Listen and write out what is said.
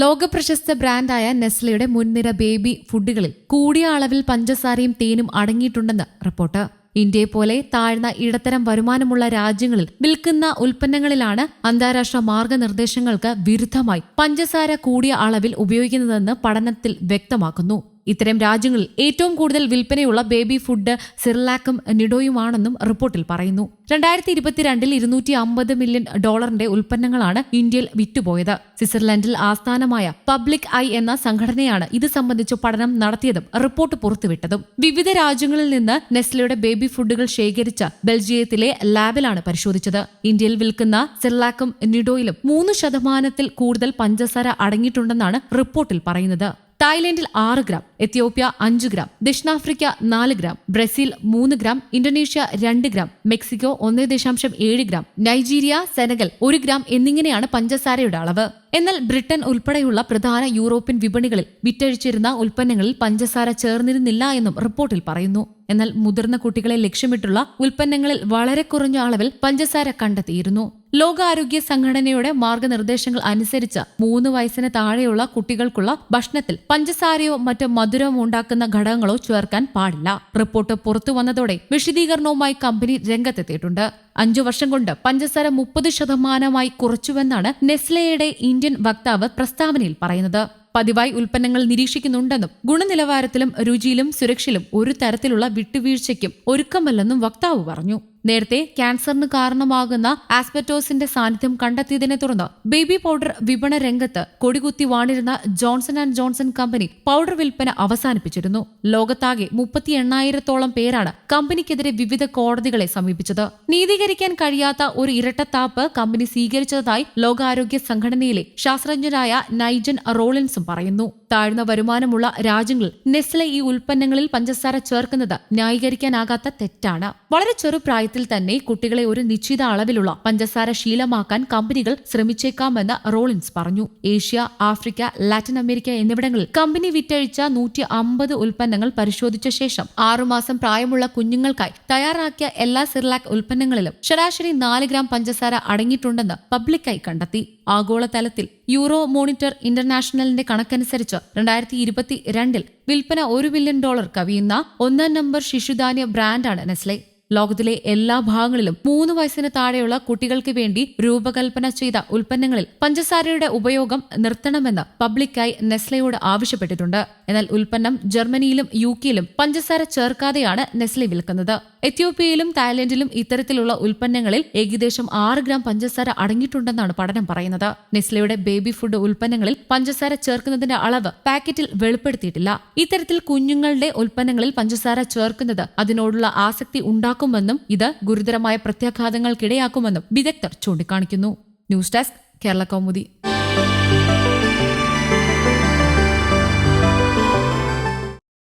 ലോകപ്രശസ്ത ബ്രാൻഡായ നെസ്ലയുടെ മുൻനിര ബേബി ഫുഡുകളിൽ കൂടിയ അളവിൽ പഞ്ചസാരയും തേനും അടങ്ങിയിട്ടുണ്ടെന്ന് റിപ്പോർട്ട്. ഇന്ത്യയെ പോലെ താഴ്ന്ന ഇടത്തരം വരുമാനമുള്ള രാജ്യങ്ങളിൽ വിൽക്കുന്ന ഉൽപ്പന്നങ്ങളിലാണ് അന്താരാഷ്ട്ര മാർഗനിർദ്ദേശങ്ങൾക്ക് വിരുദ്ധമായി പഞ്ചസാര കൂടിയ അളവിൽ ഉപയോഗിക്കുന്നതെന്ന് പഠനത്തിൽ വ്യക്തമാക്കുന്നു. ഇത്തരം രാജ്യങ്ങളിൽ ഏറ്റവും കൂടുതൽ വിൽപ്പനയുള്ള ബേബി ഫുഡ് സിർലാക്കും നിഡോയുമാണെന്നും റിപ്പോർട്ടിൽ പറയുന്നു. രണ്ടായിരത്തി ഇരുപത്തിരണ്ടിൽ ഇരുന്നൂറ്റി അമ്പത് മില്യൺ ഡോളറിന്റെ ഉൽപ്പന്നങ്ങളാണ് ഇന്ത്യയിൽ വിറ്റുപോയത്. സ്വിറ്റ്സർലൻഡിൽ ആസ്ഥാനമായ പബ്ലിക് ഐ എന്ന സംഘടനയാണ് ഇത് സംബന്ധിച്ച് പഠനം നടത്തിയതും റിപ്പോർട്ട് പുറത്തുവിട്ടതും. വിവിധ രാജ്യങ്ങളിൽ നിന്ന് നെസ്ലയുടെ ബേബി ഫുഡുകൾ ശേഖരിച്ച ബെൽജിയത്തിലെ ലാബിലാണ് പരിശോധിച്ചത്. ഇന്ത്യയിൽ വിൽക്കുന്ന സിർലാക്കും നിഡോയിലും മൂന്ന് ശതമാനത്തിൽ കൂടുതൽ പഞ്ചസാര അടങ്ങിയിട്ടുണ്ടെന്നാണ് റിപ്പോർട്ടിൽ പറയുന്നത്. തായ്ലൻഡിൽ ആറ് ഗ്രാം എത്യോപ്യ അഞ്ച് ഗ്രാം ദക്ഷിണാഫ്രിക്ക നാല് ഗ്രാം ബ്രസീൽ മൂന്ന് ഗ്രാം ഇന്തോനേഷ്യ രണ്ട് ഗ്രാം മെക്സിക്കോ ഒന്ന് ദശാംശം ഏഴ് ഗ്രാം നൈജീരിയ സെനഗൽ ഒരു ഗ്രാം എന്നിങ്ങനെയാണ് പഞ്ചസാരയുടെ അളവ്. എന്നാൽ ബ്രിട്ടൻ ഉൾപ്പെടെയുള്ള പ്രധാന യൂറോപ്യൻ വിപണികളിൽ വിറ്റഴിച്ചിരുന്ന ഉൽപ്പന്നങ്ങളിൽ പഞ്ചസാര ചേർന്നിരുന്നില്ല എന്നും റിപ്പോർട്ടിൽ പറയുന്നു. എന്നാൽ മുതിർന്ന കുട്ടികളെ ലക്ഷ്യമിട്ടുള്ള ഉൽപ്പന്നങ്ങളിൽ വളരെ കുറഞ്ഞ അളവിൽ പഞ്ചസാര കണ്ടെത്തിയിരുന്നു. ലോകാരോഗ്യ സംഘടനയുടെ മാർഗനിർദ്ദേശങ്ങൾ അനുസരിച്ച് മൂന്ന് വയസ്സിന് താഴെയുള്ള കുട്ടികൾക്കുള്ള ഭക്ഷണത്തിൽ പഞ്ചസാരയോ മറ്റ് മധുരമോ ഉണ്ടാക്കുന്ന ഘടകങ്ങളോ ചേർക്കാൻ പാടില്ല. റിപ്പോർട്ട് പുറത്തു വന്നതോടെ വിശദീകരണവുമായി കമ്പനി രംഗത്തെത്തിയിട്ടുണ്ട്. അഞ്ചു വർഷം കൊണ്ട് പഞ്ചസാര മുപ്പത് ശതമാനമായി കുറച്ചുവെന്നാണ് നെസ്ലെയുടെ ഇന്ത്യൻ വക്താവ് പ്രസ്താവനയിൽ പറയുന്നത്. പതിവായി ഉൽപ്പന്നങ്ങൾ നിരീക്ഷിക്കുന്നുണ്ടെന്നും ഗുണനിലവാരത്തിലും രുചിയിലും സുരക്ഷയിലും ഒരു തരത്തിലുള്ള വിട്ടുവീഴ്ചയ്ക്കും ഒരുക്കമല്ലെന്നും വക്താവ് പറഞ്ഞു. നേരത്തെ ക്യാൻസറിന് കാരണമാകുന്ന ആസ്പെറ്റോസിന്റെ സാന്നിധ്യം കണ്ടെത്തിയതിനെ തുടർന്ന് ബേബി പൗഡർ വിപണ രംഗത്ത് കൊടികുത്തി വാണിരുന്ന Johnson and Johnson company powder വിൽപ്പന അവസാനിപ്പിച്ചിരുന്നു. ലോകത്താകെ മുപ്പത്തി എണ്ണായിരത്തോളം പേരാണ് കമ്പനിക്കെതിരെ വിവിധ കോടതികളെ സമീപിച്ചത്. നീതീകരിക്കാൻ കഴിയാത്ത ഒരു ഇരട്ടത്താപ്പ് കമ്പനി സ്വീകരിച്ചതായി ലോകാരോഗ്യ സംഘടനയിലെ ശാസ്ത്രജ്ഞരായ നൈജൻ റോളിൻസും പറയുന്നു. താഴ്ന്ന വരുമാനമുള്ള രാജ്യങ്ങളിൽ നെസ്ലെ ഈ ഉൽപ്പന്നങ്ങളിൽ പഞ്ചസാര ചേർക്കുന്നത് ന്യായീകരിക്കാനാകാത്ത തെറ്റാണ്. വളരെ ചെറുപ്രായത്തിൽ തന്നെ കുട്ടികളെ ഒരു നിശ്ചിത അളവിലുള്ള പഞ്ചസാര ശീലമാക്കാൻ കമ്പനികൾ ശ്രമിച്ചേക്കാമെന്ന് റോളിൻസ് പറഞ്ഞു. ഏഷ്യ ആഫ്രിക്ക ലാറ്റിൻ അമേരിക്ക എന്നിവിടങ്ങളിൽ കമ്പനി വിറ്റഴിച്ച നൂറ്റി അമ്പത് ഉൽപ്പന്നങ്ങൾ പരിശോധിച്ച ശേഷം ആറുമാസം പ്രായമുള്ള കുഞ്ഞുങ്ങൾക്കായി തയ്യാറാക്കിയ എല്ലാ സിർലാക് ഉൽപ്പന്നങ്ങളിലും ശരാശരി നാല് ഗ്രാം പഞ്ചസാര അടങ്ങിയിട്ടുണ്ടെന്ന് പബ്ലിക്കായി കണ്ടെത്തി. ആഗോളതലത്തിൽ യൂറോ മോണിറ്റർ ഇന്റർനാഷണലിന്റെ കണക്കനുസരിച്ച് രണ്ടായിരത്തി ഇരുപത്തി രണ്ടിൽ വിൽപ്പന ഒരു ബില്യൺ ഡോളർ കവിയുന്ന ഒന്നാം നമ്പർ ശിശുധാന്യ ബ്രാൻഡാണ് നെസ്ലെ. ലോകത്തിലെ എല്ലാ ഭാഗങ്ങളിലും മൂന്ന് വയസ്സിന് താഴെയുള്ള കുട്ടികൾക്ക് വേണ്ടി രൂപകൽപ്പന ചെയ്ത ഉൽപ്പന്നങ്ങളിൽ പഞ്ചസാരയുടെ ഉപയോഗം നിർത്തണമെന്ന് പബ്ലിക്കായി നെസ്ലയോട് ആവശ്യപ്പെട്ടിട്ടുണ്ട്. എന്നാൽ ഉൽപ്പന്നം ജർമ്മനിയിലും യു കെയിലും പഞ്ചസാര ചേർക്കാതെയാണ് നെസ്ലെ വിൽക്കുന്നത്. എത്യോപ്യയിലും തായ്ലൻഡിലും ഇത്തരത്തിലുള്ള ഉൽപ്പന്നങ്ങളിൽ ഏകദേശം ആറ് ഗ്രാം പഞ്ചസാര അടങ്ങിയിട്ടുണ്ടെന്നാണ് പഠനം പറയുന്നത്. നെസ്ലയുടെ ബേബി ഫുഡ് ഉൽപ്പന്നങ്ങളിൽ പഞ്ചസാര ചേർക്കുന്നതിന്റെ അളവ് പാക്കറ്റിൽ വെളിപ്പെടുത്തിയിട്ടില്ല. ഇത്തരത്തിൽ കുഞ്ഞുങ്ങളുടെ ഉൽപ്പന്നങ്ങളിൽ പഞ്ചസാര ചേർക്കുന്നത് അതിനോടുള്ള ആസക്തി ഉണ്ടാക്കുമെന്നും ഇത് ഗുരുതരമായ പ്രത്യാഘാതങ്ങൾക്കിടയാക്കുമെന്നും വിദഗ്ധർ ചൂണ്ടിക്കാണിക്കുന്നു. News desk Kerala Kaumudi.